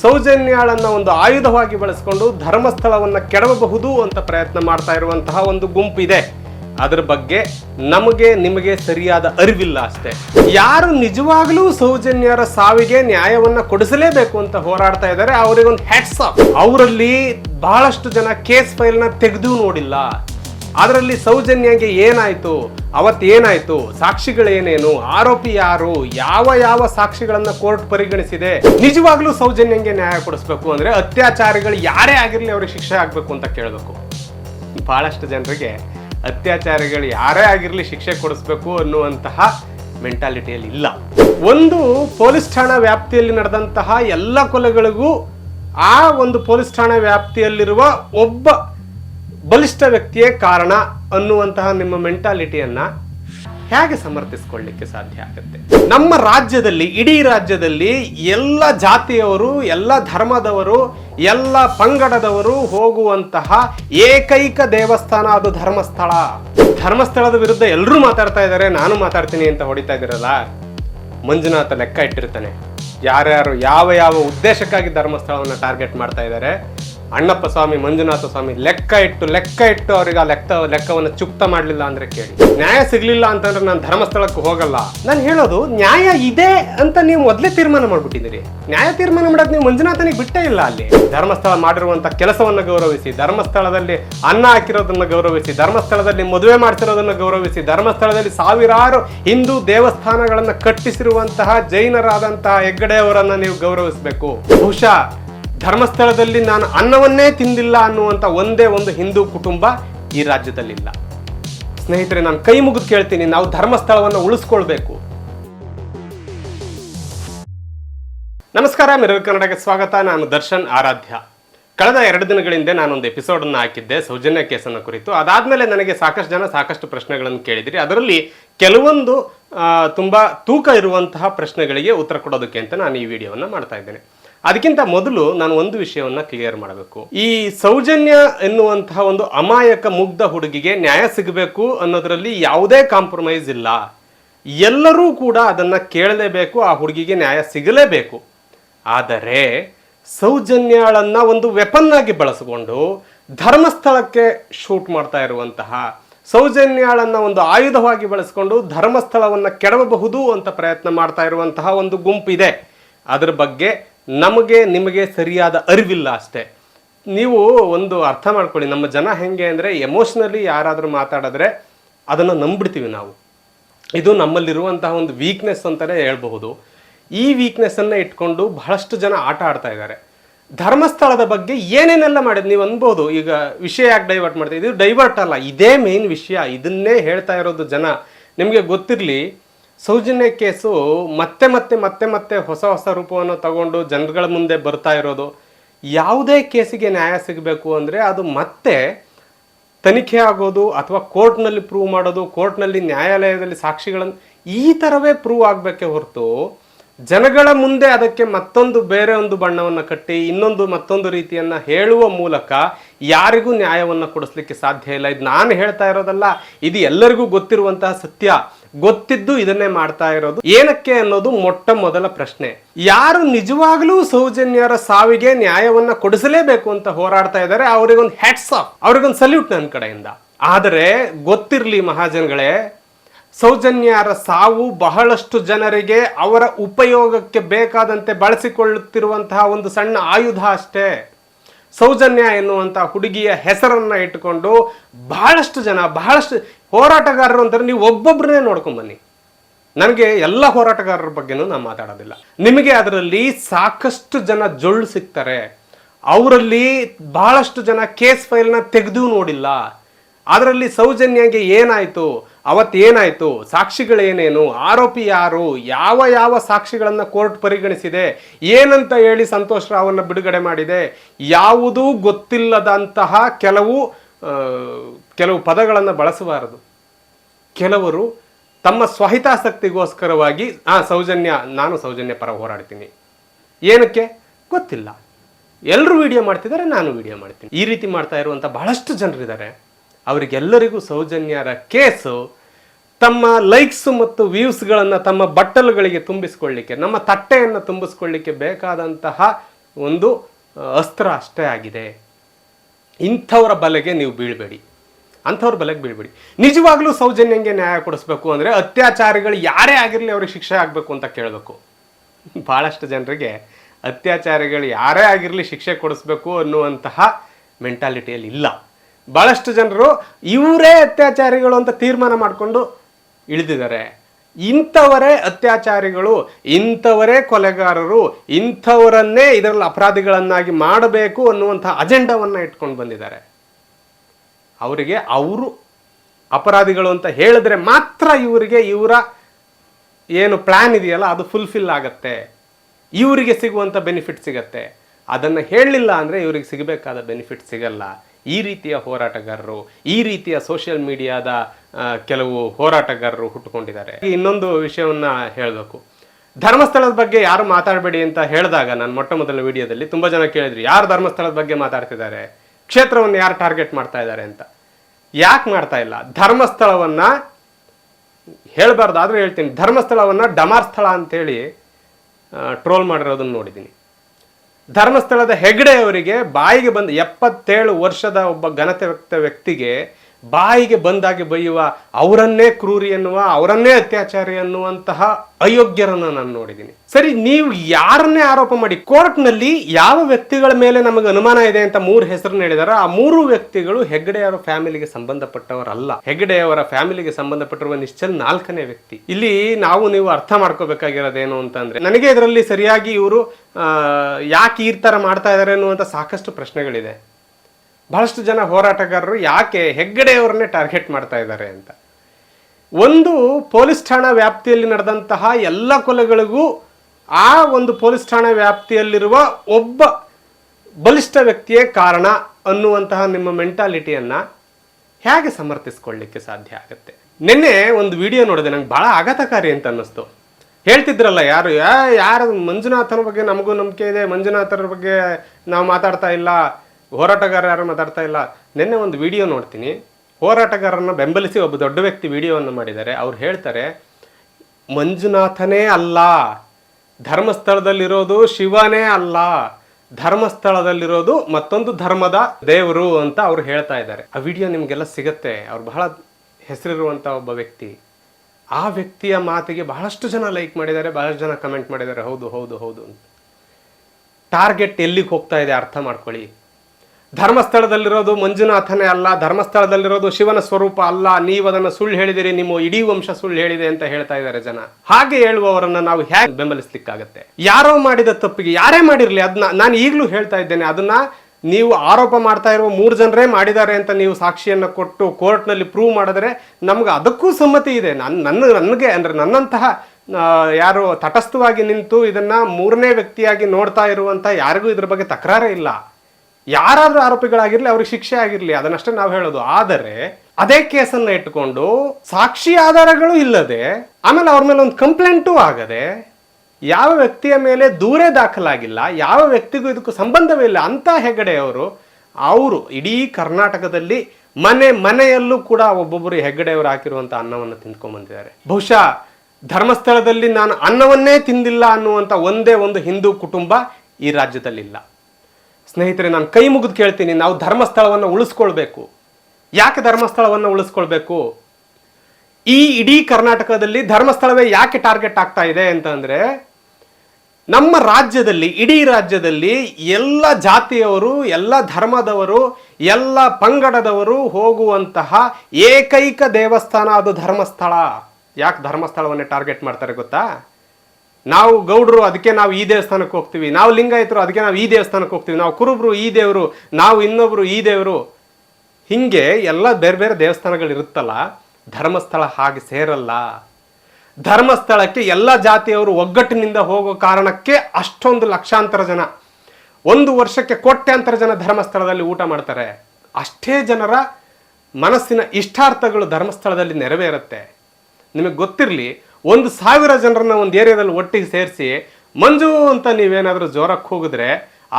ಸೌಜನ್ಯಾಳನ್ನ ಒಂದು ಆಯುಧವಾಗಿ ಬಳಸಿಕೊಂಡು ಧರ್ಮಸ್ಥಳವನ್ನ ಕೆಡವಬಹುದು ಅಂತ ಪ್ರಯತ್ನ ಮಾಡ್ತಾ ಇರುವಂತಹ ಒಂದು ಗುಂಪಿದೆ. ಅದ್ರ ಬಗ್ಗೆ ನಮಗೆ ನಿಮಗೆ ಸರಿಯಾದ ಅರಿವಿಲ್ಲ ಅಷ್ಟೇ. ಯಾರು ನಿಜವಾಗ್ಲೂ ಸೌಜನ್ಯರ ಸಾವಿಗೆ ನ್ಯಾಯವನ್ನ ಕೊಡಿಸಲೇಬೇಕು ಅಂತ ಹೋರಾಡ್ತಾ ಇದ್ದಾರೆ, ಅವರಿಗೊಂದು ಹ್ಯಾಟ್ಸ್ ಆಫ್ ಅವರಲ್ಲಿ ಬಹಳಷ್ಟು ಜನ ಕೇಸ್ ಫೈಲ್ನ ತೆಗೆದು ನೋಡಿಲ್ಲ. ಅದರಲ್ಲಿ ಸೌಜನ್ಯಗೆ ಏನಾಯಿತು? ಅವತ್ತೇನಾಯ್ತು? ಸಾಕ್ಷಿಗಳೇನೇನು? ಆರೋಪಿ ಯಾರು? ಯಾವ ಯಾವ ಸಾಕ್ಷಿಗಳನ್ನ ಕೋರ್ಟ್ ಪರಿಗಣಿಸಿದೆ? ನಿಜವಾಗ್ಲೂ ಸೌಜನ್ಯಂಗೆ ನ್ಯಾಯ ಕೊಡಿಸ್ಬೇಕು ಅಂದ್ರೆ ಅತ್ಯಾಚಾರಿಗಳು ಯಾರೇ ಆಗಿರಲಿ ಅವ್ರಿಗೆ ಶಿಕ್ಷೆ ಆಗ್ಬೇಕು ಅಂತ ಕೇಳಬೇಕು. ಬಹಳಷ್ಟು ಜನರಿಗೆ ಅತ್ಯಾಚಾರಿಗಳು ಯಾರೇ ಆಗಿರಲಿ ಶಿಕ್ಷೆ ಕೊಡಿಸ್ಬೇಕು ಅನ್ನುವಂತಹ ಮೆಂಟಾಲಿಟಿಯಲ್ಲಿ ಇಲ್ಲ. ಒಂದು ಪೊಲೀಸ್ ಠಾಣಾ ವ್ಯಾಪ್ತಿಯಲ್ಲಿ ನಡೆದಂತಹ ಎಲ್ಲ ಕೊಲೆಗಳಿಗೂ ಆ ಒಂದು ಪೊಲೀಸ್ ಠಾಣಾ ವ್ಯಾಪ್ತಿಯಲ್ಲಿರುವ ಒಬ್ಬ ಬಲಿಷ್ಠ ವ್ಯಕ್ತಿಯೇ ಕಾರಣ ಅನ್ನುವಂತಹ ನಿಮ್ಮ ಮೆಂಟಾಲಿಟಿಯನ್ನ ಹೇಗೆ ಸಮರ್ಥಿಸ್ಕೊಳ್ಳಿಕ್ಕೆ ಸಾಧ್ಯ ಆಗುತ್ತೆ? ನಮ್ಮ ರಾಜ್ಯದಲ್ಲಿ, ಇಡೀ ರಾಜ್ಯದಲ್ಲಿ ಎಲ್ಲ ಜಾತಿಯವರು, ಎಲ್ಲ ಧರ್ಮದವರು, ಎಲ್ಲ ಪಂಗಡದವರು ಹೋಗುವಂತಹ ಏಕೈಕ ದೇವಸ್ಥಾನ ಅದು ಧರ್ಮಸ್ಥಳ. ಧರ್ಮಸ್ಥಳದ ವಿರುದ್ಧ ಎಲ್ಲರೂ ಮಾತಾಡ್ತಾ ಇದ್ದಾರೆ ನಾನು ಮಾತಾಡ್ತೀನಿ ಅಂತ ಹೊಡಿತಾ ಇದ್ದೀರಲ್ಲ? ಮಂಜುನಾಥ ಲೆಕ್ಕ ಇಟ್ಟಿರ್ತಾನೆ. ಯಾರ್ಯಾರು ಯಾವ ಯಾವ ಉದ್ದೇಶಕ್ಕಾಗಿ ಧರ್ಮಸ್ಥಳವನ್ನು ಟಾರ್ಗೆಟ್ ಮಾಡ್ತಾ ಇದ್ದಾರೆ ಅಣ್ಣಪ್ಪ ಸ್ವಾಮಿ, ಮಂಜುನಾಥ ಸ್ವಾಮಿ, ಲೆಕ್ಕ ಇಟ್ಟು ಲೆಕ್ಕ ಇಟ್ಟು ಅವ್ರಿಗೆ ಆ ಲೆಕ್ಕ, ಲೆಕ್ಕವನ್ನು ಚುಕ್ತ ಮಾಡಲಿಲ್ಲ ಅಂದ್ರೆ ಕೇಳಿ. ನ್ಯಾಯ ಸಿಗ್ಲಿಲ್ಲ ಅಂತಂದ್ರೆ ನಾನು ಧರ್ಮಸ್ಥಳಕ್ಕೆ ಹೋಗಲ್ಲ. ನಾನು ಹೇಳೋದು, ನ್ಯಾಯ ಇದೆ ಅಂತ ನೀವು ಮೊದಲೇ ತೀರ್ಮಾನ ಮಾಡ್ಬಿಟ್ಟಿದ್ದೀರಿ. ನ್ಯಾಯ ತೀರ್ಮಾನ ಮಾಡೋದು ನೀವು ಮಂಜುನಾಥನಿಗೆ ಬಿಟ್ಟೇ ಇಲ್ಲ ಅಲ್ಲಿ. ಧರ್ಮಸ್ಥಳ ಮಾಡಿರುವಂತ ಕೆಲಸವನ್ನು ಗೌರವಿಸಿ, ಧರ್ಮಸ್ಥಳದಲ್ಲಿ ಅನ್ನ ಹಾಕಿರೋದನ್ನ ಗೌರವಿಸಿ, ಧರ್ಮಸ್ಥಳದಲ್ಲಿ ಮದುವೆ ಮಾಡಿಸಿರೋದನ್ನ ಗೌರವಿಸಿ, ಧರ್ಮಸ್ಥಳದಲ್ಲಿ ಸಾವಿರಾರು ಹಿಂದೂ ದೇವಸ್ಥಾನಗಳನ್ನು ಕಟ್ಟಿಸಿರುವಂತಹ ಜೈನರಾದಂತಹ ಹೆಗ್ಗಡೆಯವರನ್ನ ನೀವು ಗೌರವಿಸಬೇಕು. ಬಹುಶಃ ಧರ್ಮಸ್ಥಳದಲ್ಲಿ ನಾನು ಅನ್ನವನ್ನೇ ತಿಂದಿಲ್ಲ ಅನ್ನುವಂಥ ಒಂದೇ ಒಂದು ಹಿಂದೂ ಕುಟುಂಬ ಈ ರಾಜ್ಯದಲ್ಲಿಲ್ಲ. ಸ್ನೇಹಿತರೆ, ನಾನು ಕೈ ಮುಗಿದು ಕೇಳ್ತೀನಿ, ನಾವು ಧರ್ಮಸ್ಥಳವನ್ನು ಉಳಿಸ್ಕೊಳ್ಬೇಕು. ನಮಸ್ಕಾರ ಮಿರರ್ ಕನ್ನಡಕ್ಕೆ ಸ್ವಾಗತ. ನಾನು ದರ್ಶನ್ ಆರಾಧ್ಯ. ಕಳೆದ ಎರಡು ದಿನಗಳಿಂದ ನಾನೊಂದು ಎಪಿಸೋಡ್ ಅನ್ನು ಹಾಕಿದ್ದೆ, ಸೌಜನ್ಯ ಕೇಸನ್ನು ಕುರಿತು. ಅದಾದಮೇಲೆ ನನಗೆ ಸಾಕಷ್ಟು ಜನ ಸಾಕಷ್ಟು ಪ್ರಶ್ನೆಗಳನ್ನು ಕೇಳಿದಿರಿ. ಅದರಲ್ಲಿ ಕೆಲವೊಂದು ತುಂಬಾ ತೂಕ ಇರುವಂತಹ ಪ್ರಶ್ನೆಗಳಿಗೆ ಉತ್ತರ ಕೊಡೋದಕ್ಕೆ ಅಂತ ನಾನು ಈ ವಿಡಿಯೋವನ್ನು ಮಾಡ್ತಾ ಇದ್ದೇನೆ. ಅದಕ್ಕಿಂತ ಮೊದಲು ನಾನು ಒಂದು ವಿಷಯವನ್ನ ಕ್ಲಿಯರ್ ಮಾಡಬೇಕು. ಈ ಸೌಜನ್ಯ ಎನ್ನುವಂತಹ ಒಂದು ಅಮಾಯಕ ಮುಗ್ಧ ಹುಡುಗಿಗೆ ನ್ಯಾಯ ಸಿಗಬೇಕು ಅನ್ನೋದರಲ್ಲಿ ಯಾವುದೇ ಕಾಂಪ್ರಮೈಸ್ ಇಲ್ಲ. ಎಲ್ಲರೂ ಕೂಡ ಅದನ್ನ ಕೇಳಲೇಬೇಕು, ಆ ಹುಡುಗಿಗೆ ನ್ಯಾಯ ಸಿಗಲೇಬೇಕು. ಆದರೆ ಸೌಜನ್ಯಳನ್ನು ಒಂದು ವೆಪನ್ ಆಗಿ ಬಳಸಿಕೊಂಡು ಧರ್ಮಸ್ಥಳಕ್ಕೆ ಶೂಟ್ ಮಾಡ್ತಾ ಇರುವಂತಹ, ಸೌಜನ್ಯಾಳನ್ನ ಒಂದು ಆಯುಧವಾಗಿ ಬಳಸಿಕೊಂಡು ಧರ್ಮಸ್ಥಳವನ್ನು ಕೆಡವಬಹುದು ಅಂತ ಪ್ರಯತ್ನ ಮಾಡ್ತಾ ಇರುವಂತಹ ಒಂದು ಗುಂಪಿದೆ. ಅದರ ಬಗ್ಗೆ ನಮಗೆ ನಿಮಗೆ ಸರಿಯಾದ ಅರಿವಿಲ್ಲ ಅಷ್ಟೇ. ನೀವು ಒಂದು ಅರ್ಥ ಮಾಡ್ಕೊಳ್ಳಿ, ನಮ್ಮ ಜನ ಹೆಂಗೆ ಅಂದರೆ ಎಮೋಷ್ನಲಿ ಯಾರಾದರೂ ಮಾತಾಡಿದ್ರೆ ಅದನ್ನು ನಂಬಿಡ್ತೀವಿ ನಾವು. ಇದು ನಮ್ಮಲ್ಲಿರುವಂತಹ ಒಂದು ವೀಕ್ನೆಸ್ ಅಂತಲೇ ಹೇಳ್ಬಹುದು. ಈ ವೀಕ್ನೆಸ್ಸನ್ನು ಇಟ್ಕೊಂಡು ಬಹಳಷ್ಟು ಜನ ಆಟ ಆಡ್ತಾ ಇದ್ದಾರೆ. ಧರ್ಮಸ್ಥಳದ ಬಗ್ಗೆ ಏನೇನೆಲ್ಲ ಮಾಡಿದ್ ನೀವು ಅನ್ಬೋದು. ಈಗ ವಿಷಯ ಯಾಕೆ ಡೈವರ್ಟ್ ಮಾಡ್ತೀವಿ ಇದು ಡೈವರ್ಟ್ ಅಲ್ಲ, ಇದೇ ಮೇನ್ ವಿಷಯ. ಇದನ್ನೇ ಹೇಳ್ತಾ ಇರೋದು ಜನ. ನಿಮಗೆ ಗೊತ್ತಿರಲಿ ಸೌಜನ್ಯ ಕೇಸು ಮತ್ತೆ ಮತ್ತೆ ಮತ್ತೆ ಮತ್ತೆ ಹೊಸ ಹೊಸ ರೂಪವನ್ನು ತಗೊಂಡು ಜನಗಳ ಮುಂದೆ ಬರ್ತಾ ಇರೋದು, ಯಾವುದೇ ಕೇಸಿಗೆ ನ್ಯಾಯ ಸಿಗಬೇಕು ಅಂದರೆ ಅದು ಮತ್ತೆ ತನಿಖೆ ಆಗೋದು ಅಥವಾ ಕೋರ್ಟ್ನಲ್ಲಿ ಪ್ರೂವ್ ಮಾಡೋದು, ಕೋರ್ಟ್ನಲ್ಲಿ ನ್ಯಾಯಾಲಯದಲ್ಲಿ ಸಾಕ್ಷಿಗಳನ್ನು ಈ ಥರವೇ ಪ್ರೂವ್ ಆಗಬೇಕೆ ಹೊರತು ಜನಗಳ ಮುಂದೆ ಅದಕ್ಕೆ ಮತ್ತೊಂದು ಬೇರೆ ಒಂದು ಬಣ್ಣವನ್ನು ಕಟ್ಟಿ, ಇನ್ನೊಂದು ಮತ್ತೊಂದು ರೀತಿಯನ್ನ ಹೇಳುವ ಮೂಲಕ ಯಾರಿಗೂ ನ್ಯಾಯವನ್ನು ಕೊಡಿಸ್ಲಿಕ್ಕೆ ಸಾಧ್ಯ ಇಲ್ಲ. ಇದು ನಾನು ಹೇಳ್ತಾ ಇರೋದಲ್ಲ, ಇದು ಎಲ್ಲರಿಗೂ ಗೊತ್ತಿರುವಂತಹ ಸತ್ಯ. ಗೊತ್ತಿದ್ದು ಇದನ್ನೇ ಮಾಡ್ತಾ ಇರೋದು. ಏನಕ್ಕೆ ಅನ್ನೋದು ಮೊಟ್ಟ ಮೊದಲ ಪ್ರಶ್ನೆ. ಯಾರು ನಿಜವಾಗ್ಲೂ ಸೌಜನ್ಯರ ಸಾವಿಗೆ ನ್ಯಾಯವನ್ನ ಕೊಡಿಸಲೇಬೇಕು ಅಂತ ಹೋರಾಡ್ತಾ ಇದ್ದಾರೆ, ಅವರಿಗೊಂದು ಹ್ಯಾಟ್ಸ್ ಆಫ್ ಅವರಿಗೊಂದು ಸಲ್ಯೂಟ್ ನನ್ನ ಕಡೆಯಿಂದ. ಆದರೆ ಗೊತ್ತಿರಲಿ ಮಹಾಜನಗಳೇ ಸೌಜನ್ಯರ ಸಾವು ಬಹಳಷ್ಟು ಜನರಿಗೆ ಅವರ ಉಪಯೋಗಕ್ಕೆ ಬೇಕಾದಂತೆ ಬಳಸಿಕೊಳ್ಳುತ್ತಿರುವಂತಹ ಒಂದು ಸಣ್ಣ ಆಯುಧ ಅಷ್ಟೇ. ಸೌಜನ್ಯ ಎನ್ನುವಂತಹ ಹುಡುಗಿಯ ಹೆಸರನ್ನು ಇಟ್ಟುಕೊಂಡು ಬಹಳಷ್ಟು ಜನ, ಬಹಳಷ್ಟು ಹೋರಾಟಗಾರರು ಅಂತಾರೆ. ನೀವು ಒಬ್ಬೊಬ್ಬರನ್ನೇ ನೋಡ್ಕೊಂಬನ್ನಿ ನನಗೆ ಎಲ್ಲ ಹೋರಾಟಗಾರರ ಬಗ್ಗೆನೂ ನಾನು ಮಾತಾಡೋದಿಲ್ಲ. ನಿಮಗೆ ಅದರಲ್ಲಿ ಸಾಕಷ್ಟು ಜನ ಜೊಳ್ಳು ಸಿಗ್ತಾರೆ. ಅವರಲ್ಲಿ ಬಹಳಷ್ಟು ಜನ ಕೇಸ್ ಫೈಲ್ನ ತೆಗೆದು ನೋಡಿಲ್ಲ. ಅದರಲ್ಲಿ ಸೌಜನ್ಯಗೆ ಏನಾಯ್ತು? ಅವತ್ತೇನಾಯ್ತು? ಸಾಕ್ಷಿಗಳೇನೇನು? ಆರೋಪಿ ಯಾರು? ಯಾವ ಯಾವ ಸಾಕ್ಷಿಗಳನ್ನು ಕೋರ್ಟ್ ಪರಿಗಣಿಸಿದೆ? ಏನಂತ ಹೇಳಿ ಸಂತೋಷ್ ರಾವನ್ನ ಬಿಡುಗಡೆ ಮಾಡಿದೆ? ಯಾವುದೂ ಗೊತ್ತಿಲ್ಲದಂತಹ ಕೆಲವು ಕೆಲವು ಪದಗಳನ್ನು ಬಳಸಬಾರದು. ಕೆಲವರು ತಮ್ಮ ಸ್ವಹಿತಾಸಕ್ತಿಗೋಸ್ಕರವಾಗಿ, ಆ, ಸೌಜನ್ಯ, ನಾನು ಸೌಜನ್ಯ ಪರ ಹೋರಾಡ್ತೀನಿ. ಏನಕ್ಕೆ? ಗೊತ್ತಿಲ್ಲ. ಎಲ್ಲರೂ ವಿಡಿಯೋ ಮಾಡ್ತಿದ್ದಾರೆ, ನಾನು ವಿಡಿಯೋ ಮಾಡ್ತೀನಿ. ಈ ರೀತಿ ಮಾಡ್ತಾ ಇರುವಂಥ ಬಹಳಷ್ಟು ಜನರಿದ್ದಾರೆ. ಅವರಿಗೆಲ್ಲರಿಗೂ ಸೌಜನ್ಯರ ಕೇಸು ತಮ್ಮ ಲೈಕ್ಸ್ ಮತ್ತು ವ್ಯೂಸ್ಗಳನ್ನು ತಮ್ಮ ಬಟ್ಟಲುಗಳಿಗೆ ತುಂಬಿಸಿಕೊಳ್ಳಿಕ್ಕೆ, ನಮ್ಮ ತಟ್ಟೆಯನ್ನು ತುಂಬಿಸ್ಕೊಳ್ಳಿಕ್ಕೆ ಬೇಕಾದಂತಹ ಒಂದು ಅಸ್ತ್ರ ಅಷ್ಟೇ ಆಗಿದೆ. ಇಂಥವರ ಬಲೆಗೆ ನೀವು ಬೀಳಬೇಡಿ. ಅಂಥವ್ರ ಬಲೆಗೆ ಬೀಳ್ಬೇಡಿ. ನಿಜವಾಗ್ಲೂ ಸೌಜನ್ಯಂಗೆ ನ್ಯಾಯ ಕೊಡಿಸ್ಬೇಕು ಅಂದರೆ ಅತ್ಯಾಚಾರಿಗಳು ಯಾರೇ ಆಗಿರಲಿ ಅವ್ರಿಗೆ ಶಿಕ್ಷೆ ಆಗಬೇಕು ಅಂತ ಕೇಳಬೇಕು. ಭಾಳಷ್ಟು ಜನರಿಗೆ ಅತ್ಯಾಚಾರಿಗಳು ಯಾರೇ ಆಗಿರಲಿ ಶಿಕ್ಷೆ ಕೊಡಿಸ್ಬೇಕು ಅನ್ನುವಂತಹ ಮೆಂಟಾಲಿಟಿಯಲ್ಲಿ ಇಲ್ಲ. ಭಾಳಷ್ಟು ಜನರು ಇವರೇ ಅತ್ಯಾಚಾರಿಗಳು ಅಂತ ತೀರ್ಮಾನ ಮಾಡಿಕೊಂಡು ಇಳಿದಿದ್ದಾರೆ. ಇಂಥವರೇ ಅತ್ಯಾಚಾರಿಗಳು, ಇಂಥವರೇ ಕೊಲೆಗಾರರು, ಇಂಥವರನ್ನೇ ಇದರಲ್ಲಿ ಅಪರಾಧಿಗಳನ್ನಾಗಿ ಮಾಡಬೇಕು ಅನ್ನುವಂಥ ಅಜೆಂಡವನ್ನು ಇಟ್ಕೊಂಡು ಬಂದಿದ್ದಾರೆ. ಅವರಿಗೆ ಅವರು ಅಪರಾಧಿಗಳು ಅಂತ ಹೇಳಿದ್ರೆ ಮಾತ್ರ ಇವರಿಗೆ ಇವರ ಏನು ಪ್ಲ್ಯಾನ್ ಇದೆಯಲ್ಲ ಅದು ಫುಲ್ಫಿಲ್ ಆಗತ್ತೆ. ಇವರಿಗೆ ಸಿಗುವಂಥ ಬೆನಿಫಿಟ್ ಸಿಗತ್ತೆ. ಅದನ್ನು ಹೇಳಲಿಲ್ಲ ಅಂದರೆ ಇವರಿಗೆ ಸಿಗಬೇಕಾದ ಬೆನಿಫಿಟ್ ಸಿಗಲ್ಲ. ಈ ರೀತಿಯ ಹೋರಾಟಗಾರರು, ಈ ರೀತಿಯ ಸೋಷಿಯಲ್ ಮೀಡಿಯಾದ ಕೆಲವು ಹೋರಾಟಗಾರರು ಹುಟ್ಟುಕೊಂಡಿದ್ದಾರೆ. ಇನ್ನೊಂದು ವಿಷಯವನ್ನ ಹೇಳಬೇಕು. ಧರ್ಮಸ್ಥಳದ ಬಗ್ಗೆ ಯಾರು ಮಾತಾಡಬೇಡಿ ಅಂತ ಹೇಳಿದಾಗ ನಾನು ಮೊಟ್ಟ ಮೊದಲ ವಿಡಿಯೋದಲ್ಲಿ ತುಂಬ ಜನ ಕೇಳಿದ್ರು, ಯಾರು ಧರ್ಮಸ್ಥಳದ ಬಗ್ಗೆ ಮಾತಾಡ್ತಿದ್ದಾರೆ? ಕ್ಷೇತ್ರವನ್ನು ಯಾರು ಟಾರ್ಗೆಟ್ ಮಾಡ್ತಾ ಇದ್ದಾರೆ ಅಂತ. ಯಾಕೆ ಮಾಡ್ತಾ ಇಲ್ಲ? ಧರ್ಮಸ್ಥಳವನ್ನ ಹೇಳಬಾರ್ದು, ಆದರೂ ಹೇಳ್ತೀನಿ. ಧರ್ಮಸ್ಥಳವನ್ನು ಡಮಾರ್ ಸ್ಥಳ ಅಂತೇಳಿ ಟ್ರೋಲ್ ಮಾಡಿರೋದನ್ನು ನೋಡಿದ್ದೀನಿ. ಧರ್ಮಸ್ಥಳದ ಹೆಗ್ಡೆ ಅವರಿಗೆ ಬಾಯಿಗೆ ಬಂದ ಎಪ್ಪತ್ತೇಳು ವರ್ಷದ ಒಬ್ಬ ಘನತೆ ವ್ಯಕ್ತ ವ್ಯಕ್ತಿಗೆ ಬಾಯಿಗೆ ಬಂದಾಗೆ ಬೈಯುವ ಅವರನ್ನೇ ಕ್ರೂರಿ ಎನ್ನುವ, ಅವರನ್ನೇ ಅತ್ಯಾಚಾರಿ ಅನ್ನುವಂತಹ ಅಯೋಗ್ಯರನ್ನ ನಾನು ನೋಡಿದ್ದೀನಿ ಸರಿ, ನೀವು ಯಾರನ್ನೇ ಆರೋಪ ಮಾಡಿ, ಕೋರ್ಟ್ನಲ್ಲಿ ಯಾವ ವ್ಯಕ್ತಿಗಳ ಮೇಲೆ ನಮಗೆ ಅನುಮಾನ ಇದೆ ಅಂತ ಮೂರು ಹೆಸರು ಹೇಳಿದಾರೆ, ಆ ಮೂರು ವ್ಯಕ್ತಿಗಳು ಹೆಗ್ಗಡೆಯವರ ಫ್ಯಾಮಿಲಿಗೆ ಸಂಬಂಧಪಟ್ಟವರಲ್ಲ. ಹೆಗ್ಗಡೆಯವರ ಫ್ಯಾಮಿಲಿಗೆ ಸಂಬಂಧಪಟ್ಟಿರುವ ನಿಶ್ಚಲ್ ನಾಲ್ಕನೇ ವ್ಯಕ್ತಿ. ಇಲ್ಲಿ ನಾವು ನೀವು ಅರ್ಥ ಮಾಡ್ಕೋಬೇಕಾಗಿರೋದೇನು ಅಂತಂದ್ರೆ, ನನಗೆ ಇದರಲ್ಲಿ ಸರಿಯಾಗಿ ಇವರು ಯಾಕೆ ಈ ತರ ಮಾಡ್ತಾ ಇದ್ದಾರೆ ಅನ್ನುವಂಥ ಸಾಕಷ್ಟು ಪ್ರಶ್ನೆಗಳಿದೆ. ಬಹಳಷ್ಟು ಜನ ಹೋರಾಟಗಾರರು ಯಾಕೆ ಹೆಗ್ಗಡೆಯವರನ್ನೇ ಟಾರ್ಗೆಟ್ ಮಾಡ್ತಾ ಇದ್ದಾರೆ ಅಂತ. ಒಂದು ಪೊಲೀಸ್ ಠಾಣಾ ವ್ಯಾಪ್ತಿಯಲ್ಲಿ ನಡೆದಂತಹ ಎಲ್ಲ ಕೊಲೆಗಳಿಗೂ ಆ ಒಂದು ಪೊಲೀಸ್ ಠಾಣಾ ವ್ಯಾಪ್ತಿಯಲ್ಲಿರುವ ಒಬ್ಬ ಬಲಿಷ್ಠ ವ್ಯಕ್ತಿಯೇ ಕಾರಣ ಅನ್ನುವಂತಹ ನಿಮ್ಮ ಮೆಂಟಾಲಿಟಿಯನ್ನು ಹೇಗೆ ಸಮರ್ಥಿಸ್ಕೊಳ್ಳಿಕ್ಕೆ ಸಾಧ್ಯ ಆಗುತ್ತೆ? ನಿನ್ನೆ ಒಂದು ವಿಡಿಯೋ ನೋಡಿದೆ, ನಂಗೆ ಭಾಳ ಆಘಾತಕಾರಿ ಅಂತ ಅನ್ನಿಸ್ತು. ಹೇಳ್ತಿದ್ರಲ್ಲ ಯಾರು ಯಾರು ಮಂಜುನಾಥನ ಬಗ್ಗೆ ನಮಗೂ ನಂಬಿಕೆ ಇದೆ, ಮಂಜುನಾಥರ ಬಗ್ಗೆ ನಾವು ಮಾತಾಡ್ತಾ ಇಲ್ಲ ಹೋರಾಟಗಾರ ಯಾರು ಮಾತಾಡ್ತಾ ಇಲ್ಲ. ನಿನ್ನೆ ಒಂದು ವಿಡಿಯೋ ನೋಡ್ತೀನಿ. ಹೋರಾಟಗಾರರನ್ನು ಬೆಂಬಲಿಸಿ ಒಬ್ಬ ದೊಡ್ಡ ವ್ಯಕ್ತಿ ವಿಡಿಯೋವನ್ನು ಮಾಡಿದ್ದಾರೆ. ಅವ್ರು ಹೇಳ್ತಾರೆ, ಮಂಜುನಾಥನೇ ಅಲ್ಲ. ಧರ್ಮಸ್ಥಳದಲ್ಲಿರೋದು ಶಿವನೇ ಅಲ್ಲ. ಧರ್ಮಸ್ಥಳದಲ್ಲಿರೋದು ಮತ್ತೊಂದು ಧರ್ಮದ ದೇವರು ಅಂತ ಅವ್ರು ಹೇಳ್ತಾ ಇದ್ದಾರೆ. ಆ ವಿಡಿಯೋ ನಿಮಗೆಲ್ಲ ಸಿಗತ್ತೆ. ಅವ್ರು ಬಹಳ ಹೆಸರಿರುವಂಥ ಒಬ್ಬ ವ್ಯಕ್ತಿ. ಆ ವ್ಯಕ್ತಿಯ ಮಾತಿಗೆ ಬಹಳಷ್ಟು ಜನ ಲೈಕ್ ಮಾಡಿದ್ದಾರೆ, ಬಹಳಷ್ಟು ಜನ ಕಮೆಂಟ್ ಮಾಡಿದ್ದಾರೆ. ಹೌದು ಹೌದು ಹೌದು ಅಂತ. ಟಾರ್ಗೆಟ್ ಎಲ್ಲಿಗೆ ಹೋಗ್ತಾ ಇದೆ ಅರ್ಥ ಮಾಡ್ಕೊಳ್ಳಿ. ಧರ್ಮಸ್ಥಳದಲ್ಲಿರೋದು ಮಂಜುನಾಥನೇ ಅಲ್ಲ, ಧರ್ಮಸ್ಥಳದಲ್ಲಿರೋದು ಶಿವನ ಸ್ವರೂಪ ಅಲ್ಲ, ನೀವು ಅದನ್ನು ಸುಳ್ಳು ಹೇಳಿದಿರಿ, ನಿಮ್ಮ ಇಡೀ ವಂಶ ಸುಳ್ಳು ಹೇಳಿದೆ ಅಂತ ಹೇಳ್ತಾ ಇದ್ದಾರೆ ಜನ. ಹಾಗೆ ಹೇಳುವವರನ್ನ ನಾವು ಹೇಗೆ ಬೆಂಬಲಿಸ್ಲಿಕ್ಕಾಗತ್ತೆ? ಯಾರೋ ಮಾಡಿದ ತಪ್ಪಿಗೆ, ಯಾರೇ ಮಾಡಿರಲಿ ಅದನ್ನ ನಾನು ಈಗಲೂ ಹೇಳ್ತಾ ಇದ್ದೇನೆ, ಅದನ್ನ ನೀವು ಆರೋಪ ಮಾಡ್ತಾ ಇರುವ ಮೂರು ಜನರೇ ಮಾಡಿದ್ದಾರೆ ಅಂತ ನೀವು ಸಾಕ್ಷಿಯನ್ನು ಕೊಟ್ಟು ಕೋರ್ಟ್ನಲ್ಲಿ ಪ್ರೂವ್ ಮಾಡಿದ್ರೆ ನಮ್ಗೆ ಅದಕ್ಕೂ ಸಮ್ಮತಿ ಇದೆ. ನನ್ನ ನನ್ನ ನನಗೆ ಅಂದರೆ ನನ್ನಂತಹ ಯಾರು ತಟಸ್ಥವಾಗಿ ನಿಂತು ಇದನ್ನ ಮೂರನೇ ವ್ಯಕ್ತಿಯಾಗಿ ನೋಡ್ತಾ ಇರುವಂತ ಯಾರಿಗೂ ಇದ್ರ ಬಗ್ಗೆ ತಕರಾರೇ ಇಲ್ಲ. ಯಾರಾದ್ರೂ ಆರೋಪಿಗಳಾಗಿರಲಿ, ಅವ್ರಿಗೆ ಶಿಕ್ಷೆ ಆಗಿರಲಿ, ಅದನ್ನಷ್ಟೇ ನಾವು ಹೇಳೋದು. ಆದರೆ, ಅದೇ ಕೇಸನ್ನ ಇಟ್ಟುಕೊಂಡು ಸಾಕ್ಷಿ ಆಧಾರಗಳು ಇಲ್ಲದೆ, ಆಮೇಲೆ ಅವ್ರ ಮೇಲೆ ಒಂದು ಕಂಪ್ಲೇಂಟೂ ಆಗದೆ, ಯಾವ ವ್ಯಕ್ತಿಯ ಮೇಲೆ ದೂರೇ ದಾಖಲಾಗಿಲ್ಲ, ಯಾವ ವ್ಯಕ್ತಿಗೂ ಇದಕ್ಕೂ ಸಂಬಂಧವೇ ಇಲ್ಲ ಅಂತ ಹೆಗಡೆ ಅವರು ಇಡೀ ಕರ್ನಾಟಕದಲ್ಲಿ ಮನೆ ಮನೆಯಲ್ಲೂ ಕೂಡ ಒಬ್ಬೊಬ್ಬರು ಹೆಗ್ಗಡೆಯವರು ಹಾಕಿರುವಂತ ಅನ್ನವನ್ನು ತಿಂದ್ಕೊಂಡ್ ಬಂದಿದ್ದಾರೆ. ಬಹುಶಃ ಧರ್ಮಸ್ಥಳದಲ್ಲಿ ನಾನು ಅನ್ನವನ್ನೇ ತಿಂದಿಲ್ಲ ಅನ್ನುವಂಥ ಒಂದೇ ಒಂದು ಹಿಂದೂ ಕುಟುಂಬ ಈ ರಾಜ್ಯದಲ್ಲಿಲ್ಲ. ಸ್ನೇಹಿತರೆ, ನಾನು ಕೈ ಮುಗಿದು ಕೇಳ್ತೀನಿ. ನಾವು ಧರ್ಮಸ್ಥಳವನ್ನು ಉಳಿಸ್ಕೊಳ್ಬೇಕು. ಯಾಕೆ ಧರ್ಮಸ್ಥಳವನ್ನು ಉಳಿಸ್ಕೊಳ್ಬೇಕು? ಈ ಇಡೀ ಕರ್ನಾಟಕದಲ್ಲಿ ಧರ್ಮಸ್ಥಳವೇ ಯಾಕೆ ಟಾರ್ಗೆಟ್ ಆಗ್ತಾ ಇದೆ ಅಂತಂದರೆ ನಮ್ಮ ರಾಜ್ಯದಲ್ಲಿ, ಇಡೀ ರಾಜ್ಯದಲ್ಲಿ ಎಲ್ಲ ಜಾತಿಯವರು, ಎಲ್ಲ ಧರ್ಮದವರು, ಎಲ್ಲ ಪಂಗಡದವರು ಹೋಗುವಂತಹ ಏಕೈಕ ದೇವಸ್ಥಾನ ಅದು ಧರ್ಮಸ್ಥಳ. ಯಾಕೆ ಧರ್ಮಸ್ಥಳವನ್ನೇ ಟಾರ್ಗೆಟ್ ಮಾಡ್ತಾರೆ ಗೊತ್ತಾ? ನಾವು ಗೌಡರು ಅದಕ್ಕೆ ನಾವು ಈ ದೇವಸ್ಥಾನಕ್ಕೆ ಹೋಗ್ತೀವಿ, ನಾವು ಲಿಂಗಾಯತರು ಅದಕ್ಕೆ ನಾವು ಈ ದೇವಸ್ಥಾನಕ್ಕೆ ಹೋಗ್ತೀವಿ, ನಾವು ಕುರುಬ್ರು ಈ ದೇವರು, ನಾವು ಇನ್ನೊಬ್ರು ಈ ದೇವರು. ಹಿಂಗೆ ಎಲ್ಲ ಬೇರೆ ಬೇರೆ ದೇವಸ್ಥಾನಗಳು ಇರುತ್ತಲ್ಲ, ಧರ್ಮಸ್ಥಳ ಹಾಗೆ ಸೇರಲ್ಲ. ಧರ್ಮಸ್ಥಳಕ್ಕೆ ಎಲ್ಲ ಜಾತಿಯವರು ಒಗ್ಗಟ್ಟಿನಿಂದ ಹೋಗೋ ಕಾರಣಕ್ಕೆ ಅಷ್ಟೊಂದು ಲಕ್ಷಾಂತರ ಜನ. ಒಂದು ವರ್ಷಕ್ಕೆ ಕೋಟ್ಯಾಂತರ ಜನ ಧರ್ಮಸ್ಥಳದಲ್ಲಿ ಊಟ ಮಾಡ್ತಾರೆ. ಅಷ್ಟೇ ಜನರ ಮನಸ್ಸಿನ ಇಷ್ಟಾರ್ಥಗಳು ಧರ್ಮಸ್ಥಳದಲ್ಲಿ ನೆರವೇರುತ್ತೆ. ನಿಮಗೆ ಗೊತ್ತಿರಲಿ ಒಂದು ಸಾವಿರ ಜನರನ್ನ ಒಂದು ಏರಿಯಾದಲ್ಲಿ ಒಟ್ಟಿಗೆ ಸೇರಿಸಿ, ಮಂಜು ಅಂತ ನೀವೇನಾದರೂ ಜೋರಕ್ಕೆ ಹೋಗಿದ್ರೆ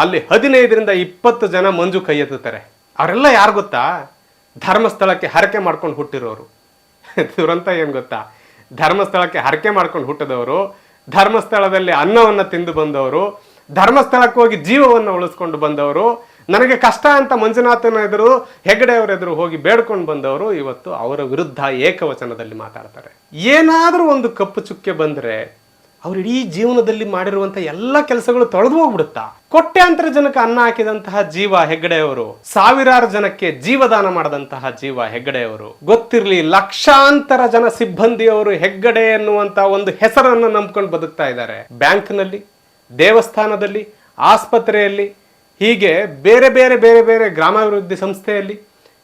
ಅಲ್ಲಿ ಹದಿನೈದರಿಂದ ಇಪ್ಪತ್ತು ಜನ ಮಂಜು ಕೈ ಎತ್ತುತ್ತಾರೆ. ಅವರೆಲ್ಲ ಯಾರು ಗೊತ್ತಾ? ಧರ್ಮಸ್ಥಳಕ್ಕೆ ಹರಕೆ ಮಾಡ್ಕೊಂಡು ಹುಟ್ಟಿರೋರು. ದುರಂತ ಏನು ಗೊತ್ತಾ? ಧರ್ಮಸ್ಥಳಕ್ಕೆ ಹರಕೆ ಮಾಡ್ಕೊಂಡು ಹುಟ್ಟಿದವರು, ಧರ್ಮಸ್ಥಳದಲ್ಲಿ ಅನ್ನವನ್ನು ತಿಂದು ಬಂದವರು, ಧರ್ಮಸ್ಥಳಕ್ಕೆ ಹೋಗಿ ಜೀವವನ್ನು ಉಳಿಸ್ಕೊಂಡು ಬಂದವರು ನನಗೆ ಕಷ್ಟ ಅಂತ ಮಂಜುನಾಥನ ಎದುರು ಹೆಗಡೆ ಎದುರು ಹೋಗಿ ಬೇಡ್ಕೊಂಡು ಬಂದವರು ಇವತ್ತು ಅವರ ವಿರುದ್ಧ ಏಕವಚನದಲ್ಲಿ ಮಾತಾಡ್ತಾರೆ. ಏನಾದರೂ ಒಂದು ಕಪ್ಪು ಚುಕ್ಕೆ ಬಂದರೆ ಅವ್ರು ಇಡೀ ಜೀವನದಲ್ಲಿ ಮಾಡಿರುವಂತ ಎಲ್ಲ ಕೆಲಸಗಳು ತೊಳೆದು ಹೋಗ್ಬಿಡುತ್ತಾ? ಕೋಟ್ಯಾಂತರ ಜನಕ್ಕೆ ಅನ್ನ ಹಾಕಿದಂತಹ ಜೀವ ಹೆಗ್ಗಡೆಯವರು, ಸಾವಿರಾರು ಜನಕ್ಕೆ ಜೀವದಾನ ಮಾಡಿದಂತಹ ಜೀವ ಹೆಗ್ಗಡೆಯವರು, ಗೊತ್ತಿರಲಿ ಲಕ್ಷಾಂತರ ಜನ ಸಿಬ್ಬಂದಿಯವರು ಹೆಗ್ಗಡೆ ಎನ್ನುವಂತ ಒಂದು ಹೆಸರನ್ನು ನಂಬ್ಕೊಂಡು ಬದುಕ್ತಾ ಇದ್ದಾರೆ. ಬ್ಯಾಂಕ್ನಲ್ಲಿ, ದೇವಸ್ಥಾನದಲ್ಲಿ, ಆಸ್ಪತ್ರೆಯಲ್ಲಿ ಹೀಗೆ ಬೇರೆ ಬೇರೆ ಬೇರೆ ಬೇರೆ ಗ್ರಾಮಾಭಿವೃದ್ಧಿ ಸಂಸ್ಥೆಯಲ್ಲಿ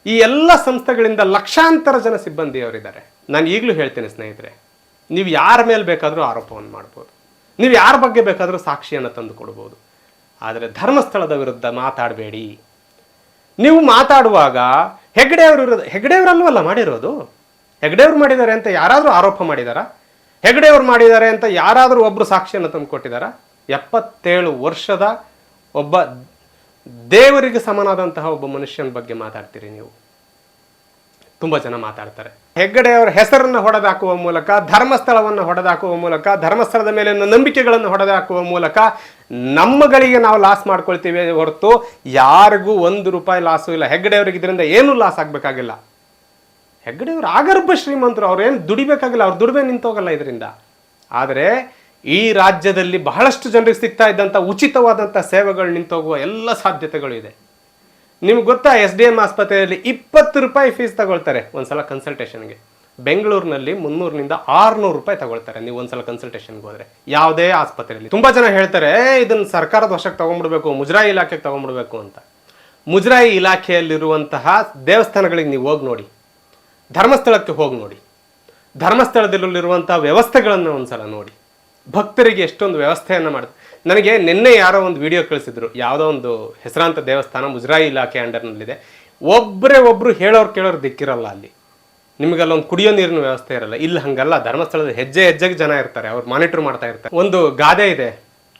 ಈ ಎಲ್ಲ ಸಂಸ್ಥೆಗಳಿಂದ ಲಕ್ಷಾಂತರ ಜನ ಸಿಬ್ಬಂದಿಯವರಿದ್ದಾರೆ. ನಾನು ಈಗಲೂ ಹೇಳ್ತೇನೆ ಸ್ನೇಹಿತರೆ, ನೀವು ಯಾರ ಮೇಲೆ ಬೇಕಾದರೂ ಆರೋಪವನ್ನು ಮಾಡ್ಬೋದು. ನೀವು ಯಾರ ಬಗ್ಗೆ ಬೇಕಾದರೂ ಸಾಕ್ಷಿಯನ್ನು ತಂದು ಕೊಡ್ಬೋದು. ಆದರೆ ಧರ್ಮಸ್ಥಳದ ವಿರುದ್ಧ ಮಾತಾಡಬೇಡಿ. ನೀವು ಮಾತಾಡುವಾಗ ಹೆಗ್ಡೆಯವರು ಇರೋದು ಹೆಗ್ಡೆಯವರಲ್ವಲ್ಲ ಮಾಡಿರೋದು? ಹೆಗ್ಡೆಯವ್ರು ಮಾಡಿದ್ದಾರೆ ಅಂತ ಯಾರಾದರೂ ಆರೋಪ ಮಾಡಿದಾರಾ? ಹೆಗ್ಡೆಯವ್ರು ಮಾಡಿದ್ದಾರೆ ಅಂತ ಯಾರಾದರೂ ಒಬ್ಬರು ಸಾಕ್ಷಿಯನ್ನು ತಂದು ಕೊಟ್ಟಿದ್ದಾರಾ ಎಪ್ಪತ್ತೇಳು ವರ್ಷದ ಒಬ್ಬ ದೇವರಿಗೆ ಸಮನಾದಂತಹ ಒಬ್ಬ ಮನುಷ್ಯನ ಬಗ್ಗೆ ಮಾತಾಡ್ತೀರಿ ನೀವು. ತುಂಬ ಜನ ಮಾತಾಡ್ತಾರೆ. ಹೆಗ್ಗಡೆಯವರ ಹೆಸರನ್ನು ಹೊಡೆದಾಕುವ ಮೂಲಕ, ಧರ್ಮಸ್ಥಳವನ್ನು ಹೊಡೆದಾಕುವ ಮೂಲಕ, ಧರ್ಮಸ್ಥಳದ ಮೇಲೆ ನಂಬಿಕೆಗಳನ್ನು ಹೊಡೆದಾಕುವ ಮೂಲಕ ನಮ್ಮಗಳಿಗೆ ನಾವು ಲಾಸ್ ಮಾಡ್ಕೊಳ್ತೀವಿ ಹೊರತು ಯಾರಿಗೂ ಒಂದು ರೂಪಾಯಿ ಲಾಸು ಇಲ್ಲ. ಹೆಗ್ಗಡೆಯವ್ರಿಗೆ ಇದರಿಂದ ಏನೂ ಲಾಸ್ ಆಗಬೇಕಾಗಿಲ್ಲ. ಹೆಗ್ಗಡೆಯವರು ಆಗರ್ಭ ಶ್ರೀಮಂತರು, ಅವ್ರೇನು ದುಡಿಬೇಕಾಗಿಲ್ಲ, ಅವ್ರು ದುಡಿಮೆ ನಿಂತೋಗಲ್ಲ ಇದರಿಂದ. ಆದರೆ ಈ ರಾಜ್ಯದಲ್ಲಿ ಬಹಳಷ್ಟು ಜನರಿಗೆ ಸಿಗ್ತಾ ಇದ್ದಂಥ ಉಚಿತವಾದಂಥ ಸೇವೆಗಳು ನಿಂತೋಗುವ ಎಲ್ಲ ಸಾಧ್ಯತೆಗಳು ಇದೆ. ನಿಮ್ಗೆ ಗೊತ್ತಾ ಎಸ್ ಡಿ ಎಂ ಆಸ್ಪತ್ರೆಯಲ್ಲಿ ಇಪ್ಪತ್ತು ರೂಪಾಯಿ ಫೀಸ್ ತಗೊಳ್ತಾರೆ ಒಂದ್ಸಲ ಕನ್ಸಲ್ಟೇಷನ್ಗೆ ಬೆಂಗಳೂರಿನಲ್ಲಿ ಮುನ್ನೂರಿನಿಂದ ಆರುನೂರು ರೂಪಾಯಿ ತಗೊಳ್ತಾರೆ ನೀವು ಒಂದ್ಸಲ ಕನ್ಸಲ್ಟೇಷನ್ಗೆ ಹೋದರೆ. ಯಾವುದೇ ಆಸ್ಪತ್ರೆಯಲ್ಲಿ. ತುಂಬ ಜನ ಹೇಳ್ತಾರೆ "ಏ, ಇದನ್ನ ಸರ್ಕಾರದ ವಶಕ್ಕೆ ತೊಗೊಂಡ್ಬಿಡ್ಬೇಕು ಮುಜರಾಯಿ ಇಲಾಖೆಗೆ ತೊಗೊಂಡ್ಬಿಡ್ಬೇಕು ಅಂತ. ಮುಜರಾಯಿ ಇಲಾಖೆಯಲ್ಲಿರುವಂತಹ ದೇವಸ್ಥಾನಗಳಿಗೆ ನೀವು ಹೋಗಿ ನೋಡಿ. ಧರ್ಮಸ್ಥಳಕ್ಕೆ ಹೋಗಿ ನೋಡಿ. ಧರ್ಮಸ್ಥಳದಲ್ಲಿರುವಂಥ ವ್ಯವಸ್ಥೆಗಳನ್ನು ಒಂದ್ಸಲ ನೋಡಿ. ಭಕ್ತರಿಗೆ ಎಷ್ಟೊಂದು ವ್ಯವಸ್ಥೆಯನ್ನು ಮಾಡಿದೆ ನನಗೆ ನಿನ್ನೆ ಯಾರೋ ಒಂದು ವಿಡಿಯೋ ಕಳಿಸಿದ್ರು. ಯಾವುದೋ ಒಂದು ಹೆಸರಾಂತ ದೇವಸ್ಥಾನ, ಮುಜರಾಯಿ ಇಲಾಖೆ ಅಂಡರ್ನಲ್ಲಿದೆ. ಒಬ್ಬರೇ ಒಬ್ಬರು ಹೇಳೋರು ಕೇಳೋರು ದಿಕ್ಕಿರಲ್ಲ ಅಲ್ಲಿ. ನಿಮಗಲ್ಲೊಂದು ಕುಡಿಯೋ ನೀರಿನ ವ್ಯವಸ್ಥೆ ಇರಲ್ಲ. ಇಲ್ಲಿ, ಹಂಗಲ್ಲ. ಧರ್ಮಸ್ಥಳದ ಹೆಜ್ಜೆ ಹೆಜ್ಜೆಗೆ ಜನ ಇರ್ತಾರೆ. ಅವ್ರು ಮಾನಿಟರ್ ಮಾಡ್ತಾ ಇರ್ತಾರೆ. ಒಂದು ಗಾದೆ ಇದೆ.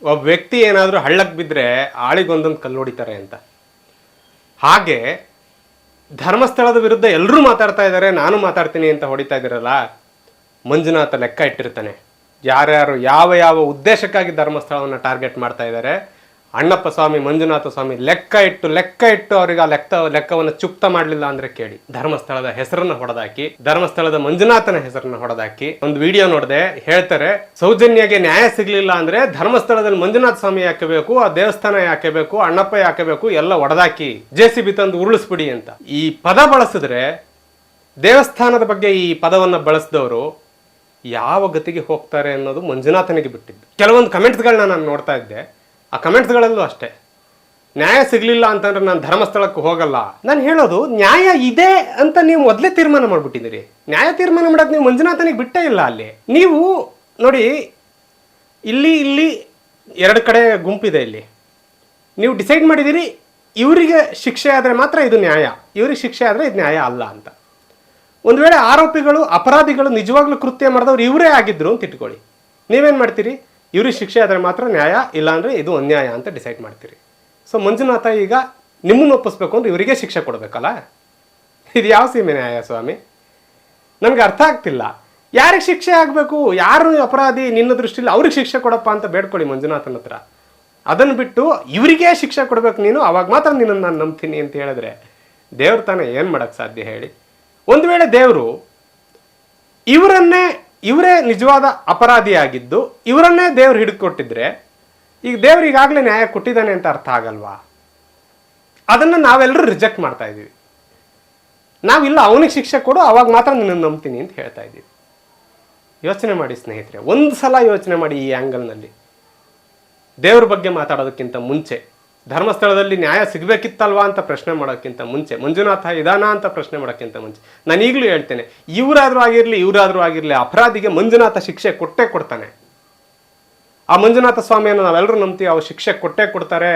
ಒಬ್ಬ ವ್ಯಕ್ತಿ ಏನಾದರೂ ಹಳ್ಳಕ್ಕೆ ಬಿದ್ದರೆ ಆಳಿಗೊಂದೊಂದು ಕಲ್ಲು ಹೊಡಿತಾರೆ ಅಂತ. ಹಾಗೆ ಧರ್ಮಸ್ಥಳದ ವಿರುದ್ಧ ಎಲ್ಲರೂ ಮಾತಾಡ್ತಾ ಇದ್ದಾರೆ ನಾನು ಮಾತಾಡ್ತೀನಿ ಅಂತ ಹೊಡಿತಾ ಇದ್ದೀರಲ್ಲ, ಮಂಜುನಾಥ ಲೆಕ್ಕ ಇಟ್ಟಿರ್ತಾನೆ. ಯಾರ್ಯಾರು ಯಾವ ಯಾವ ಉದ್ದೇಶಕ್ಕಾಗಿ ಧರ್ಮಸ್ಥಳವನ್ನು ಟಾರ್ಗೆಟ್ ಮಾಡ್ತಾ ಇದ್ದಾರೆ ಅಣ್ಣಪ್ಪ ಸ್ವಾಮಿ ಮಂಜುನಾಥ ಸ್ವಾಮಿ ಲೆಕ್ಕ ಇಟ್ಟು ಲೆಕ್ಕ ಇಟ್ಟು ಅವರಿಗೆ ಆ ಲೆಕ್ಕ, ಲೆಕ್ಕವನ್ನು ಚುಕ್ತ ಮಾಡಲಿಲ್ಲ ಅಂದ್ರೆ ಕೇಳಿ. ಧರ್ಮಸ್ಥಳದ ಹೆಸರನ್ನು ಹೊಡೆದಾಕಿ, ಧರ್ಮಸ್ಥಳದ ಮಂಜುನಾಥನ ಹೆಸರನ್ನು ಹೊಡೆದಾಕಿ ಒಂದು ವಿಡಿಯೋ ನೋಡಿದೆ ಹೇಳ್ತಾರೆ, ಸೌಜನ್ಯಗೆ ನ್ಯಾಯ ಸಿಗ್ಲಿಲ್ಲ ಅಂದ್ರೆ ಧರ್ಮಸ್ಥಳದಲ್ಲಿ ಮಂಜುನಾಥ ಸ್ವಾಮಿ ಯಾಕೆ ಬೇಕು, ಆ ದೇವಸ್ಥಾನ ಯಾಕೆ ಬೇಕು, ಅಣ್ಣಪ್ಪ ಯಾಕೆ ಬೇಕು, ಎಲ್ಲ ಹೊಡೆದಾಕಿ ಜೆ ಸಿ ಬಿ ತಂದು ಉರುಳಿಸ್ಬಿಡಿ ಅಂತ. ಈ ಪದ ಬಳಸಿದ್ರೆ ದೇವಸ್ಥಾನದ ಬಗ್ಗೆ ಈ ಪದವನ್ನು ಬಳಸಿದವರು ಯಾವ ಗತಿಗೆ ಹೋಗ್ತಾರೆ ಅನ್ನೋದು ಮಂಜುನಾಥನಿಗೆ ಬಿಟ್ಟಿದ್ದು. ಕೆಲವೊಂದು ಕಮೆಂಟ್ಸ್ಗಳನ್ನ ನಾನು ನೋಡ್ತಾ ಇದ್ದೆ. ಆ ಕಮೆಂಟ್ಸ್ಗಳಲ್ಲೂ ಅಷ್ಟೇ. ನ್ಯಾಯ ಸಿಗಲಿಲ್ಲ ಅಂತಂದ್ರೆ ನಾನು ಧರ್ಮಸ್ಥಳಕ್ಕೆ ಹೋಗಲ್ಲ. ನಾನು ಹೇಳೋದು, ನ್ಯಾಯ ಇದೆ ಅಂತ ನೀವು ಮೊದಲೇ ತೀರ್ಮಾನ ಮಾಡಿಬಿಟ್ಟಿದ್ದೀರಿ. ನ್ಯಾಯ ತೀರ್ಮಾನ ಮಾಡೋದು ನೀವು ಮಂಜುನಾಥನಿಗೆ ಬಿಟ್ಟೇ ಇಲ್ಲ ಅಲ್ಲಿ. ನೀವು ನೋಡಿ, ಇಲ್ಲಿ ಇಲ್ಲಿ ಎರಡು ಕಡೆ ಗುಂಪಿದೆ ಇಲ್ಲಿ. ನೀವು ಡಿಸೈಡ್ ಮಾಡಿದ್ದೀರಿ, ಇವರಿಗೆ ಶಿಕ್ಷೆ ಆದರೆ ಮಾತ್ರ ಇದು ನ್ಯಾಯ. ಇವ್ರಿಗೆ ಶಿಕ್ಷೆ ಆದರೆ ಇದು ನ್ಯಾಯ ಅಲ್ಲ ಅಂತ. ಒಂದು ವೇಳೆ ಆರೋಪಿಗಳು, ಅಪರಾಧಿಗಳು ನಿಜವಾಗ್ಲೂ ಕೃತ್ಯ ಮಾಡಿದವ್ರು ಇವರೇ ಆಗಿದ್ರು ಅಂತ ಇಟ್ಕೊಳ್ಳಿ. ನೀವೇನು ಮಾಡ್ತೀರಿ? ಇವ್ರಿಗೆ ಶಿಕ್ಷೆ ಆದರೆ ಮಾತ್ರ ನ್ಯಾಯ, ಇಲ್ಲಾಂದರೆ ಇದು ಅನ್ಯಾಯ ಅಂತ ಡಿಸೈಡ್ ಮಾಡ್ತೀರಿ. ಸೊ ಮಂಜುನಾಥ ಈಗ ನಿಮ್ಮನ್ನು ಒಪ್ಪಿಸ್ಬೇಕು ಅಂದ್ರೆ ಇವರಿಗೆ ಶಿಕ್ಷೆ ಕೊಡಬೇಕಲ್ಲ? ಇದು ಯಾವ ಸೀಮೆ ನ್ಯಾಯ ಸ್ವಾಮಿ? ನನಗೆ ಅರ್ಥ ಆಗ್ತಿಲ್ಲ. ಯಾರಿಗೆ ಶಿಕ್ಷೆ ಆಗಬೇಕು? ಯಾರು ಅಪರಾಧಿ ನಿನ್ನ ದೃಷ್ಟಿಯಲ್ಲಿ ಅವ್ರಿಗೆ ಶಿಕ್ಷೆ ಕೊಡಪ್ಪ ಅಂತ ಬೇಡ್ಕೊಳ್ಳಿ ಮಂಜುನಾಥನ ಹತ್ರ. ಅದನ್ನು ಬಿಟ್ಟು ಇವರಿಗೆ ಶಿಕ್ಷೆ ಕೊಡಬೇಕು ನೀನು, ಅವಾಗ ಮಾತ್ರ ನಿನ್ನನ್ನು ನಾನು ನಂಬ್ತೀನಿ ಅಂತ ಹೇಳಿದ್ರೆ ದೇವ್ರ ತಾನೇ ಏನು ಮಾಡೋಕ್ಕೆ ಸಾಧ್ಯ ಹೇಳಿ? ಒಂದು ವೇಳೆ ದೇವರು ಇವರನ್ನೇ, ಇವರೇ ನಿಜವಾದ ಅಪರಾಧಿಯಾಗಿದ್ದು ಇವರನ್ನೇ ದೇವ್ರು ಹಿಡಿದುಕೊಟ್ಟಿದ್ರೆ ಈಗ ದೇವರು ಈಗಾಗಲೇ ನ್ಯಾಯ ಕೊಟ್ಟಿದ್ದಾನೆ ಅಂತ ಅರ್ಥ ಆಗಲ್ವಾ? ಅದನ್ನು ನಾವೆಲ್ಲರೂ ರಿಜೆಕ್ಟ್ ಮಾಡ್ತಾ ಇದ್ದೀವಿ. ನಾವಿಲ್ಲ, ಅವನಿಗೆ ಶಿಕ್ಷೆ ಕೊಡು, ಅವಾಗ ಮಾತ್ರ ನಿನ್ನನ್ನು ನಂಬ್ತೀನಿ ಅಂತ ಹೇಳ್ತಾ ಇದ್ದೀವಿ. ಯೋಚನೆ ಮಾಡಿ ಸ್ನೇಹಿತರೆ, ಒಂದು ಸಲ ಯೋಚನೆ ಮಾಡಿ ಈ ಆ್ಯಂಗಲ್ನಲ್ಲಿ ದೇವ್ರ ಬಗ್ಗೆ ಮಾತಾಡೋದಕ್ಕಿಂತ ಮುಂಚೆ ಧರ್ಮಸ್ಥಳದಲ್ಲಿ ನ್ಯಾಯ ಸಿಗಬೇಕಿತ್ತಲ್ವಾ ಅಂತ ಪ್ರಶ್ನೆ ಮಾಡೋಕ್ಕಿಂತ ಮುಂಚೆ, ಮಂಜುನಾಥ ಇದಾನ ಅಂತ ಪ್ರಶ್ನೆ ಮಾಡೋಕ್ಕಿಂತ ಮುಂಚೆ, ನಾನು ಈಗಲೂ ಹೇಳ್ತೇನೆ, ಇವರಾದರೂ ಆಗಿರಲಿ ಇವರಾದರೂ ಆಗಿರಲಿ, ಅಪರಾಧಿಗೆ ಮಂಜುನಾಥ ಶಿಕ್ಷೆ ಕೊಟ್ಟೇ ಕೊಡ್ತಾನೆ. ಆ ಮಂಜುನಾಥ ಸ್ವಾಮಿಯನ್ನು ನಾವೆಲ್ಲರೂ ನಂಬ್ತೀವಿ, ಅವ್ರು ಶಿಕ್ಷೆ ಕೊಟ್ಟೇ ಕೊಡ್ತಾರೆ.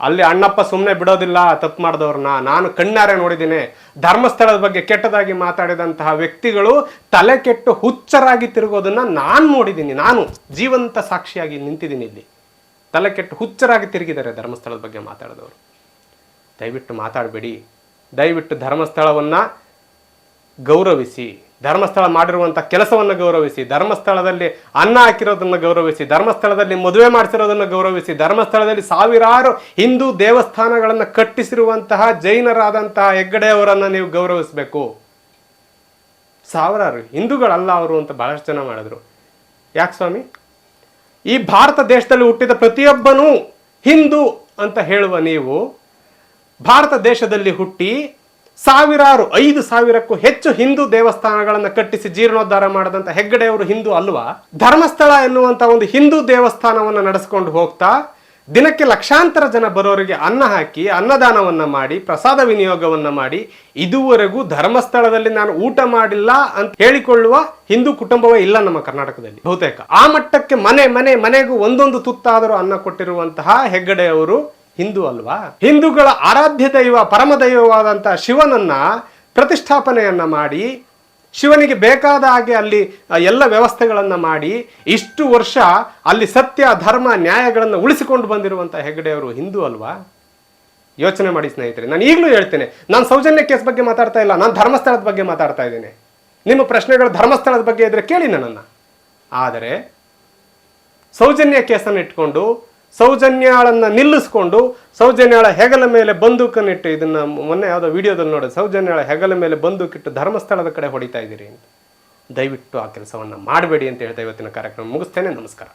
ಅಲ್ಲಿ ಅಣ್ಣಪ್ಪ ಸುಮ್ಮನೆ ಬಿಡೋದಿಲ್ಲ, ತಪ್ಪು ಮಾಡಿದವ್ರನ್ನ. ನಾನು ಕಣ್ಣಾರೆ ನೋಡಿದ್ದೀನಿ. ಧರ್ಮಸ್ಥಳದ ಬಗ್ಗೆ ಕೆಟ್ಟದಾಗಿ ಮಾತಾಡಿದಂತಹ ವ್ಯಕ್ತಿಗಳು ತಲೆ ಕೆಟ್ಟು ಹುಚ್ಚರಾಗಿ ತಿರುಗೋದನ್ನ ನಾನು ನೋಡಿದ್ದೀನಿ, ನಾನು ಜೀವಂತ ಸಾಕ್ಷಿಯಾಗಿ ನಿಂತಿದ್ದೀನಿ ಇಲ್ಲಿ. ತಲೆ ಕೆಟ್ಟು ಹುಚ್ಚರಾಗಿ ತಿರುಗಿದ್ದಾರೆ ಧರ್ಮಸ್ಥಳದ ಬಗ್ಗೆ ಮಾತಾಡಿದವರು. ದಯವಿಟ್ಟು ಮಾತಾಡಬೇಡಿ. ದಯವಿಟ್ಟು ಧರ್ಮಸ್ಥಳವನ್ನು ಗೌರವಿಸಿ. ಧರ್ಮಸ್ಥಳ ಮಾಡಿರುವಂಥ ಕೆಲಸವನ್ನು ಗೌರವಿಸಿ. ಧರ್ಮಸ್ಥಳದಲ್ಲಿ ಅನ್ನ ಹಾಕಿರೋದನ್ನು ಗೌರವಿಸಿ. ಧರ್ಮಸ್ಥಳದಲ್ಲಿ ಮದುವೆ ಮಾಡಿಸಿರೋದನ್ನು ಗೌರವಿಸಿ. ಧರ್ಮಸ್ಥಳದಲ್ಲಿ ಸಾವಿರಾರು ಹಿಂದೂ ದೇವಸ್ಥಾನಗಳನ್ನು ಕಟ್ಟಿಸಿರುವಂತಹ ಜೈನರಾದಂತಹ ಹೆಗ್ಗಡೆಯವರನ್ನು ನೀವು ಗೌರವಿಸಬೇಕು. ಸಾವಿರಾರು ಹಿಂದೂಗಳಲ್ಲ ಅವರು ಅಂತ ಬಹಳಷ್ಟು ಜನ ಮಾಡಿದ್ರು. ಯಾಕೆ ಸ್ವಾಮಿ? ಈ ಭಾರತ ದೇಶದಲ್ಲಿ ಹುಟ್ಟಿದ ಪ್ರತಿಯೊಬ್ಬನೂ ಹಿಂದೂ ಅಂತ ಹೇಳುವ ನೀವು, ಭಾರತ ದೇಶದಲ್ಲಿ ಹುಟ್ಟಿ ಸಾವಿರಾರು, ಐದು ಸಾವಿರಕ್ಕೂ ಹೆಚ್ಚು ಹಿಂದೂ ದೇವಸ್ಥಾನಗಳನ್ನು ಕಟ್ಟಿಸಿ ಜೀರ್ಣೋದ್ಧಾರ ಮಾಡದಂತ ಹೆಗ್ಗಡೆಯವರು ಹಿಂದೂ ಅಲ್ವಾ? ಧರ್ಮಸ್ಥಳ ಎನ್ನುವಂಥ ಒಂದು ಹಿಂದೂ ದೇವಸ್ಥಾನವನ್ನು ನಡೆಸ್ಕೊಂಡು ಹೋಗ್ತಾ ದಿನಕ್ಕೆ ಲಕ್ಷಾಂತರ ಜನ ಬರೋರಿಗೆ ಅನ್ನ ಹಾಕಿ, ಅನ್ನದಾನವನ್ನು ಮಾಡಿ, ಪ್ರಸಾದ ವಿನಿಯೋಗವನ್ನು ಮಾಡಿ, ಇದುವರೆಗೂ ಧರ್ಮಸ್ಥಳದಲ್ಲಿ ನಾನು ಊಟ ಮಾಡಿಲ್ಲ ಅಂತ ಹೇಳಿಕೊಳ್ಳುವ ಹಿಂದೂ ಕುಟುಂಬವೇ ಇಲ್ಲ ನಮ್ಮ ಕರ್ನಾಟಕದಲ್ಲಿ ಬಹುತೇಕ. ಆ ಮಟ್ಟಕ್ಕೆ ಮನೆ ಮನೆ, ಮನೆಗೂ ಒಂದೊಂದು ತುತ್ತಾದರೂ ಅನ್ನ ಕೊಟ್ಟಿರುವಂತಹ ಹೆಗ್ಗಡೆಯವರು ಹಿಂದೂ ಅಲ್ವಾ? ಹಿಂದೂಗಳ ಆರಾಧ್ಯ ದೈವ, ಪರಮ ದೈವವಾದಂತಹ ಶಿವನನ್ನ ಪ್ರತಿಷ್ಠಾಪನೆಯನ್ನ ಮಾಡಿ ಶಿವನಿಗೆ ಬೇಕಾದ ಹಾಗೆ ಅಲ್ಲಿ ಎಲ್ಲ ವ್ಯವಸ್ಥೆಗಳನ್ನು ಮಾಡಿ ಇಷ್ಟು ವರ್ಷ ಅಲ್ಲಿ ಸತ್ಯ, ಧರ್ಮ, ನ್ಯಾಯಗಳನ್ನು ಉಳಿಸಿಕೊಂಡು ಬಂದಿರುವಂಥ ಹೆಗ್ಗಡೆಯವರು ಹಿಂದೂ ಅಲ್ವಾ? ಯೋಚನೆ ಮಾಡಿ ಸ್ನೇಹಿತರೆ, ನಾನು ಈಗಲೂ ಹೇಳ್ತೇನೆ, ನಾನು ಸೌಜನ್ಯ ಕೇಸ್ ಬಗ್ಗೆ ಮಾತಾಡ್ತಾ ಇಲ್ಲ, ನಾನು ಧರ್ಮಸ್ಥಳದ ಬಗ್ಗೆ ಮಾತಾಡ್ತಾ ಇದ್ದೇನೆ. ನಿಮ್ಮ ಪ್ರಶ್ನೆಗಳು ಧರ್ಮಸ್ಥಳದ ಬಗ್ಗೆ ಇದ್ರೆ ಕೇಳಿ ನನ್ನನ್ನು. ಆದರೆ ಸೌಜನ್ಯ ಕೇಸನ್ನು ಇಟ್ಕೊಂಡು ಸೌಜನ್ಯಾಳನ್ನ ನಿಲ್ಲಿಸ್ಕೊಂಡು ಸೌಜನ್ಯಾಳ ಹೆಗಲ ಮೇಲೆ ಬಂದೂಕನ್ನಿಟ್ಟು ಇದನ್ನು ಮೊನ್ನೆ ಯಾವುದೋ ವಿಡಿಯೋದಲ್ಲಿ ನೋಡಿ ಸೌಜನ್ಯಾಳ ಹೆಗಲ ಮೇಲೆ ಬಂದೂಕಿಟ್ಟು ಧರ್ಮಸ್ಥಳದ ಕಡೆ ಹೊಡಿತಾ ಇದ್ದೀರಿ ದಯವಿಟ್ಟು ಆ ಕೆಲಸವನ್ನು ಮಾಡಬೇಡಿ ಅಂತ ಹೇಳ್ತಾ ಇವತ್ತಿನ ಕಾರ್ಯಕ್ರಮ ಮುಗಿಸ್ತೇನೆ. ನಮಸ್ಕಾರ.